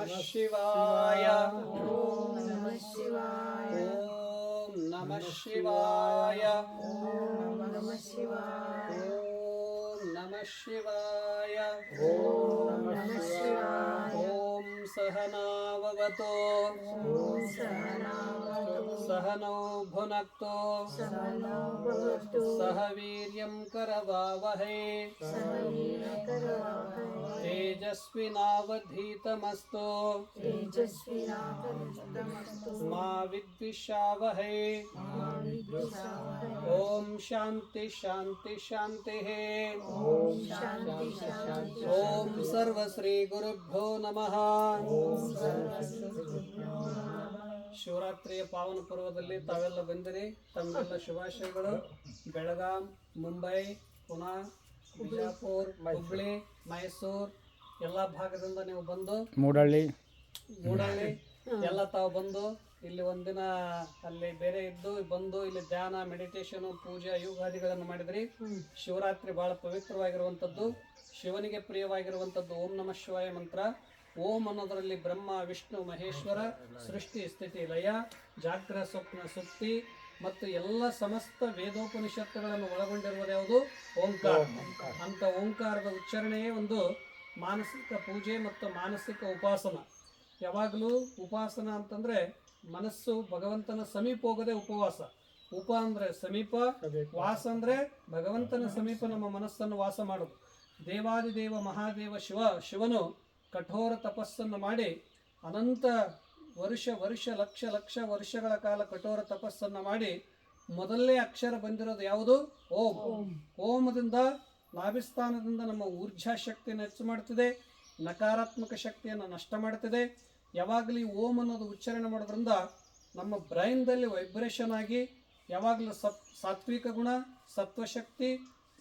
नमः शिवाय ॐ नमः शिवाय ॐ नमः शिवाय ॐ नमः शिवाय ॐ नमः शिवाय ॐ नमः शिवाय ॐ सहनाववतो सहनौ भुनक्तो सहनौ भुनक्तो सह वीर्यं करवावहै। तेजस्विनावधीतमस्तु। मा विद्विषावहै। ॐ शान्ति शान्ति शान्तिः। ॐ सर्वश्रीगुरुभ्यो नमः। ಶಿವರಾತ್ರಿಯ ಪಾವನ ಪರ್ವದಲ್ಲಿ ತಾವೆಲ್ಲ ಬಂದಿರಿ. ತಮ್ಮೆಲ್ಲ ಶುಭಾಶಯಗಳು. ಬೆಳಗಾಂ ಮುಂಬೈ ಪುನಾ ಬಿಜಾಪುರ್ ಹುಬ್ಳಿ ಮೈಸೂರು ಎಲ್ಲ ಭಾಗದಿಂದ ನೀವು ಬಂದು ಮೂಡಳ್ಳಿ ಮೂಡಳ್ಳಿ ಎಲ್ಲ ತಾವು ಬಂದು ಇಲ್ಲಿ ಒಂದಿನ ಅಲ್ಲಿ ಬೇರೆ ಇದ್ದು ಬಂದು ಇಲ್ಲಿ ಧ್ಯಾನ ಮೆಡಿಟೇಷನ್ ಪೂಜೆ ಯೋಗಾದಿಗಳನ್ನು ಮಾಡಿದ್ರಿ. ಶಿವರಾತ್ರಿ ಬಹಳ ಪವಿತ್ರವಾಗಿರುವಂಥದ್ದು. ಶಿವನಿಗೆ ಪ್ರಿಯವಾಗಿರುವಂಥದ್ದು ಓಂ ನಮಃ ಶಿವಾಯ ಮಂತ್ರ. ಓಂ ಅನ್ನೋದರಲ್ಲಿ ಬ್ರಹ್ಮ, ವಿಷ್ಣು, ಮಹೇಶ್ವರ, ಸೃಷ್ಟಿ, ಸ್ಥಿತಿ, ಲಯ ಜಾಗ್ರ ಸ್ವಪ್ನ ಸುಪ್ತಿ ಮತ್ತು ಎಲ್ಲ ಸಮಸ್ತ ವೇದೋಪನಿಷತ್ತುಗಳನ್ನು ಒಳಗೊಂಡಿರುವುದು ಯಾವುದು? ಓಂಕಾರ. ಅಂತ ಓಂಕಾರದ ಉಚ್ಚಾರಣೆಯೇ ಒಂದು ಮಾನಸಿಕ ಪೂಜೆ ಮತ್ತು ಮಾನಸಿಕ ಉಪಾಸನ. ಯಾವಾಗಲೂ ಉಪಾಸನ ಅಂತಂದರೆ ಮನಸ್ಸು ಭಗವಂತನ ಸಮೀಪ ಹೋಗೋದೇ ಉಪವಾಸ. ಉಪ ಅಂದರೆ ಸಮೀಪ, ವಾಸ ಅಂದರೆ ಭಗವಂತನ ಸಮೀಪ ನಮ್ಮ ಮನಸ್ಸನ್ನು ವಾಸ ಮಾಡೋದು. ದೇವಾದಿದೇವ ಮಹಾದೇವ ಶಿವ, ಶಿವನು ಕಠೋರ ತಪಸ್ಸನ್ನು ಮಾಡಿ ಅನಂತ ವರ್ಷ ವರ್ಷ ಲಕ್ಷ ಲಕ್ಷ ವರ್ಷಗಳ ಕಾಲ ಕಠೋರ ತಪಸ್ಸನ್ನು ಮಾಡಿ ಮೊದಲನೇ ಅಕ್ಷರ ಬಂದಿರೋದು ಯಾವುದು? ಓಂ. ಓಮದಿಂದ ನಾಭಿಸ್ಥಾನದಿಂದ ನಮ್ಮ ಊರ್ಜಾ ಶಕ್ತಿಯನ್ನು ಹೆಚ್ಚು ಮಾಡ್ತಿದೆ ನಕಾರಾತ್ಮಕ ಶಕ್ತಿಯನ್ನು ನಷ್ಟ ಮಾಡ್ತಿದೆ. ಯಾವಾಗಲೂ ಓಂ ಅನ್ನೋದು ಉಚ್ಚಾರಣೆ ಮಾಡೋದ್ರಿಂದ ನಮ್ಮ ಬ್ರೈನ್ದಲ್ಲಿ ವೈಬ್ರೇಷನ್ ಆಗಿ ಯಾವಾಗಲೂ ಸತ್ ಸಾತ್ವಿಕ ಗುಣ ಸತ್ವಶಕ್ತಿ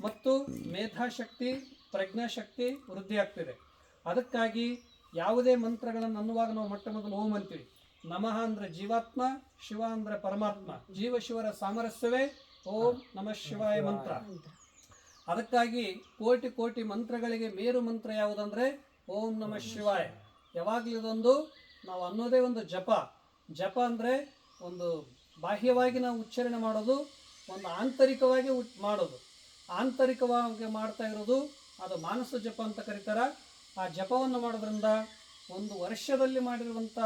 ಮತ್ತು ಮೇಧಾಶಕ್ತಿ ಪ್ರಜ್ಞಾಶಕ್ತಿ ವೃದ್ಧಿ ಆಗ್ತಿದೆ ಅದಕ್ಕಾಗಿ ಯಾವುದೇ ಮಂತ್ರಗಳನ್ನು ಅನ್ನುವಾಗ ನಾವು ಮೊಟ್ಟ ಮೊದಲು ಓಂ ಅಂತೀವಿ. ನಮಃ ಅಂದ್ರೆ ಜೀವಾತ್ಮ, ಶಿವ ಅಂದ್ರೆ ಪರಮಾತ್ಮ. ಜೀವ ಶಿವರ ಸಾಮರಸ್ಯವೇ ಓಂ ನಮಃ ಶಿವಾಯ ಮಂತ್ರ. ಅದಕ್ಕಾಗಿ ಕೋಟಿ ಕೋಟಿ ಮಂತ್ರಗಳಿಗೆ ಮೇರು ಮಂತ್ರ ಯಾವುದಂದ್ರೆ ಓಂ ನಮಃ ಶಿವಾಯ. ಯಾವಾಗಲೂ ಇದೊಂದು ನಾವು ಅನ್ನೋದೇ ಒಂದು ಜಪ. ಜಪ ಅಂದರೆ ಒಂದು ಬಾಹ್ಯವಾಗಿ ನಾವು ಉಚ್ಚಾರಣೆ ಮಾಡೋದು, ಒಂದು ಆಂತರಿಕವಾಗಿ ಮಾಡೋದು. ಆಂತರಿಕವಾಗಿ ಮಾಡ್ತಾ ಇರೋದು ಅದು ಮಾನಸ ಜಪ ಅಂತ ಕರೀತಾರ. ಆ ಜಪವನ್ನು ಮಾಡೋದ್ರಿಂದ ಒಂದು ವರ್ಷದಲ್ಲಿ ಮಾಡಿರುವಂಥ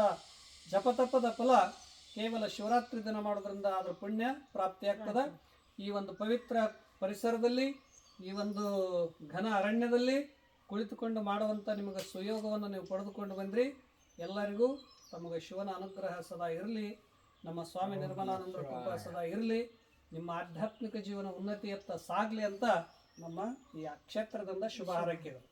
ಜಪತಪದ ಫಲ ಕೇವಲ ಶಿವರಾತ್ರಿ ದಿನ ಮಾಡೋದ್ರಿಂದ ಅದರ ಪುಣ್ಯ ಪ್ರಾಪ್ತಿಯಾಗ್ತದೆ ಈ ಒಂದು ಪವಿತ್ರ ಪರಿಸರದಲ್ಲಿ, ಈ ಒಂದು ಘನ ಅರಣ್ಯದಲ್ಲಿ ಕುಳಿತುಕೊಂಡು ಮಾಡುವಂಥ ನಿಮಗೆ ಸುಯೋಗವನ್ನು ನೀವು ಪಡೆದುಕೊಂಡು ಬಂದ್ರಿ. ಎಲ್ಲರಿಗೂ ತಮಗೆ ಶಿವನ ಅನುಗ್ರಹ ಸದಾ ಇರಲಿ. ನಮ್ಮ ಸ್ವಾಮಿ ನಿರ್ಮಲಾನಂದರ ಕೃಪಾ ಸದಾ ಇರಲಿ. ನಿಮ್ಮ ಆಧ್ಯಾತ್ಮಿಕ ಜೀವನ ಉನ್ನತಿಯತ್ತ ಸಾಗಲಿ ಅಂತ ನಮ್ಮ ಈ ಕ್ಷೇತ್ರದಿಂದ ಶುಭ ಹಾರೈಕೆಗಳು.